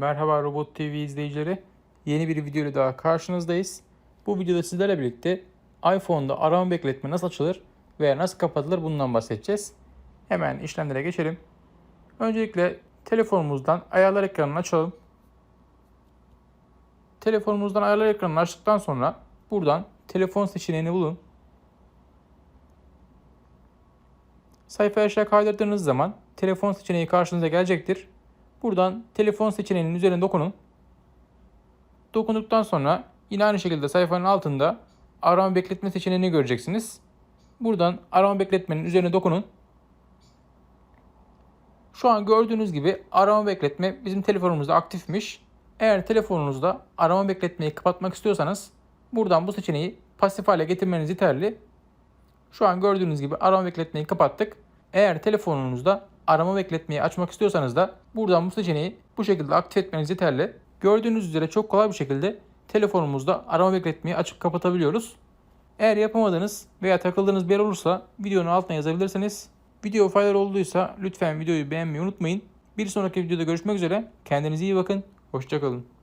Merhaba Robot TV izleyicileri. Yeni bir video ile daha karşınızdayız. Bu videoda sizlerle birlikte iPhone'da arama bekletme nasıl açılır veya nasıl kapatılır bundan bahsedeceğiz. Hemen işlemlere geçelim. Öncelikle telefonumuzdan ayarlar ekranını açalım. Telefonumuzdan ayarlar ekranını açtıktan sonra buradan telefon seçeneğini bulun. Sayfayı aşağı kaydırdığınız zaman telefon seçeneği karşınıza gelecektir. Buradan telefon seçeneğinin üzerine dokunun. Dokunduktan sonra yine aynı şekilde sayfanın altında arama bekletme seçeneğini göreceksiniz. Buradan arama bekletmenin üzerine dokunun. Şu an gördüğünüz gibi arama bekletme bizim telefonumuzda aktifmiş. Eğer telefonunuzda arama bekletmeyi kapatmak istiyorsanız buradan bu seçeneği pasif hale getirmeniz yeterli. Şu an gördüğünüz gibi arama bekletmeyi kapattık. Eğer telefonunuzda arama bekletmeyi açmak istiyorsanız da buradan bu seçeneği bu şekilde aktif etmeniz yeterli. Gördüğünüz üzere çok kolay bir şekilde telefonumuzda arama bekletmeyi açıp kapatabiliyoruz. Eğer yapamadığınız veya takıldığınız bir yer olursa videonun altına yazabilirsiniz. Video faydalı olduysa lütfen videoyu beğenmeyi unutmayın. Bir sonraki videoda görüşmek üzere. Kendinize iyi bakın. Hoşçakalın.